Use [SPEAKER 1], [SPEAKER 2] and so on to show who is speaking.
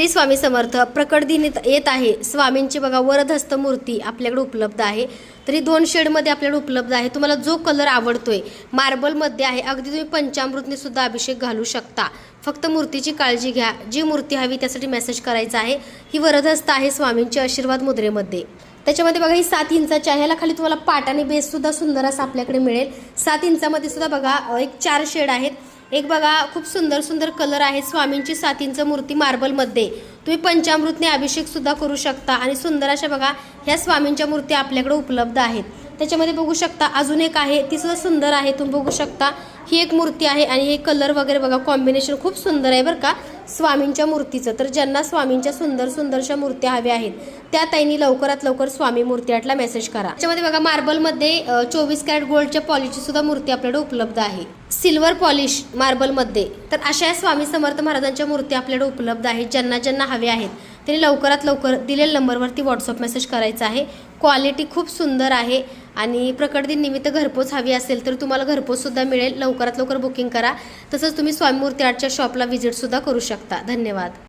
[SPEAKER 1] श्री स्वामी समर्थ प्रकट दिन येत- आहे. स्वामींची बघा वरदहस्त मूर्ती आपल्याकडे उपलब्ध आहे. तरी दोन शेडमध्ये आपल्याकडे उपलब्ध आहे. तुम्हाला जो कलर आवडतोय मार्बलमध्ये आहे अगदी तुम्ही पंचामृतने सुद्धा अभिषेक घालू शकता. फक्त मूर्तीची काळजी घ्या. जी मूर्ती हवी त्यासाठी मेसेज करायचा आहे. ही वरदहस्त आहे स्वामींची आशीर्वाद मुद्रेमध्ये. त्याच्यामध्ये बघा ही सात इंचाची आहे. ह्याला खाली तुम्हाला पाट आणि बेस सुद्धा सुंदर असा आपल्याकडे मिळेल. सात इंचामध्ये सुद्धा बघा एक चार शेड आहेत. एक बघा खूप सुंदर सुंदर कलर आहे स्वामींची सातींचं मूर्ती मार्बलमध्ये तुम्ही पंचामृतने अभिषेकसुद्धा करू शकता आणि सुंदर अशा बघा ह्या स्वामींच्या मूर्ती आपल्याकडे उपलब्ध आहेत. त्याच्यामध्ये बघू शकता अजून एक आहे ती सुद्धा सुंदर आहे तुम्ही बघू शकता. ही एक मूर्ती आहे आणि हे कलर वगैरे बघा कॉम्बिनेशन खूप सुंदर आहे बरं का. स्वामींच्या मूर्तीचं. तर ज्यांना स्वामींच्या सुंदर सुंदरशा मूर्त्या हव्या आहेत त्या ताईंनी लवकरात लवकर स्वामी मूर्ती आटला मेसेज करा. त्याच्यामध्ये बघा मार्बलमध्ये चोवीस कॅरेट गोल्डच्या पॉलिशची सुद्धा मूर्ती आपल्याकडे उपलब्ध आहे. सिल्वर पॉलिश मार्बलमध्ये. तर अशा स्वामी समर्थ महाराजांच्या मूर्ती आपल्याकडे उपलब्ध आहेत ज्यांना ज्यांना हव्या आहेत त्यांनी लवकरात लवकर दिलेल्या नंबरवरती व्हॉट्सअप मेसेज करायचा आहे. क्वालिटी खूप सुंदर आहे. आणि प्रकट दिन निमित्त घरपोच हवी असेल तर तुम्हाला घरपोचसुद्धा मिळेल. लवकरात लवकर बुकिंग करा. तसंच तुम्ही स्वामीमूर्ती आर्टच्या शॉपला व्हिजिटसुद्धा करू शकता. धन्यवाद.